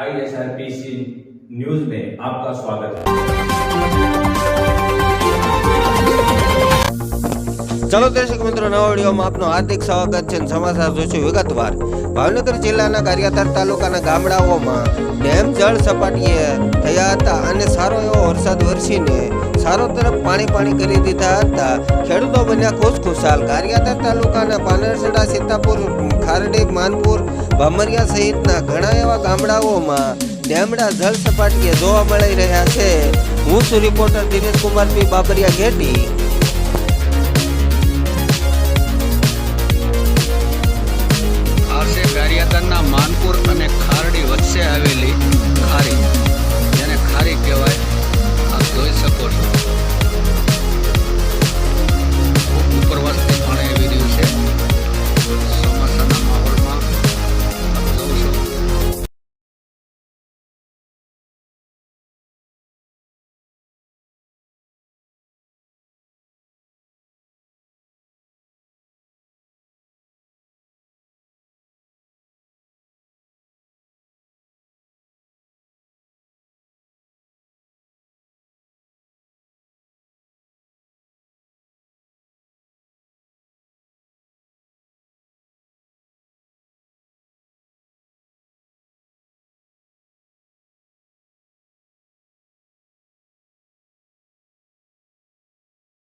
आईएसआरपीसी news में आपका स्वागत है। ચાલો દર્શક મિત્રો, નવા વિડીયોમાં આપનું હાર્દિક સ્વાગત છે સમાચાર જોશું વિગતવાર. ભાવનગર જિલ્લાના ગારિયાધાર તાલુકાના ગામડાઓમાં ડેમ, જળ સપાટીએ થયા હતા અને સારો એવો વરસાદ વરસીને સારો તરફ પાણી પાણી કરી દીધા હતા. ખેડૂતો બન્યા ખુશ ખુશાલ ગારિયાધાર તાલુકાના પાનરસડા, સીતાપુર ખારડી માનપુર, ભામરિયા સહિતના ઘણા એવા ગામડાઓમાં ડેમડા જળ સપાટીએ જોવા મળી રહ્યા છે. હું છું રિપોર્ટર દિનેશ કુમાર પી. બાબરિયા ઘેટી